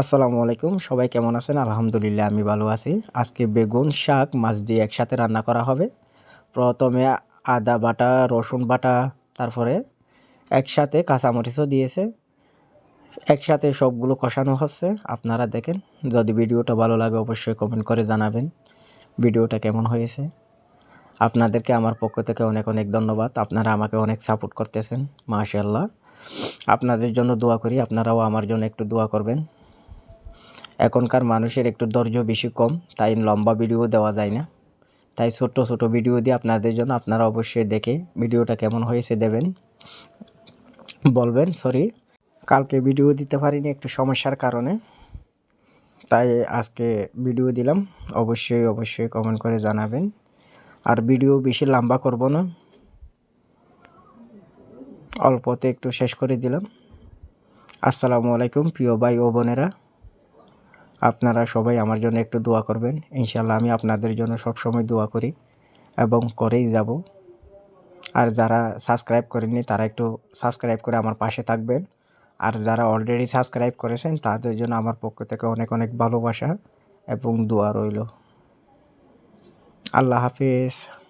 আসসালামু আলাইকুম। সবাই কেমন আছেন? আলহামদুলিল্লাহ, আমি ভালো আছি। আজকে বেগুন শাক, মাছ দিয়ে একসাথে রান্না করা হবে। প্রথমে আদা বাটা, রসুন বাটা, তারপরে একসাথে কাঁচামরিচও দিয়েছে। একসাথে সবগুলো কষানো হচ্ছে। আপনারা দেখেন, যদি ভিডিওটা ভালো লাগে অবশ্যই কমেন্ট করে জানাবেন। ভিডিওটা কেমন হয়েছে? আপনাদেরকে আমার পক্ষ থেকে অনেক অনেক ধন্যবাদ। আপনারা আমাকে অনেক সাপোর্ট করতেছেন মাশাল্লাহ আপনাদের জন্য দোয়া করি, আপনারাও আমার জন্য একটু দোয়া করবেন। এখনকার মানুষের একটু ধৈর্য বেশি কম, তাই লম্বা ভিডিও দেওয়া যায় না। তাই ছোট্ট ছোট ভিডিও দিয়ে আপনাদের জন্য আপনারা অবশ্যই দেখে ভিডিওটা কেমন হয়েছে দেবেন। বলবেন, সরি, কালকে ভিডিও দিতে পারিনি একটু সমস্যার কারণে। তাই আজকে ভিডিও দিলাম। অবশ্যই অবশ্যই কমেন্ট করে জানাবেন। আর ভিডিও বেশি লম্বা করব না। অল্পতে একটু শেষ করে দিলাম। আসসালামু আলাইকুম প্রিয় ভাই ও বোনেরা। আপনারা সবাই আমার জন্য একটু দোয়া করবেন। ইনশাল্লাহ আমি আপনাদের জন্য সব সময় দোয়া করি এবং করেই যাব। আর যারা সাবস্ক্রাইব করেননি, তারা একটু সাবস্ক্রাইব করে আমার পাশে থাকবেন। আর যারা অলরেডি সাবস্ক্রাইব করেছেন, তাদের জন্য আমার পক্ষ থেকে অনেক অনেক ভালোবাসা এবং দোয়া রইল। আল্লাহ হাফিজ।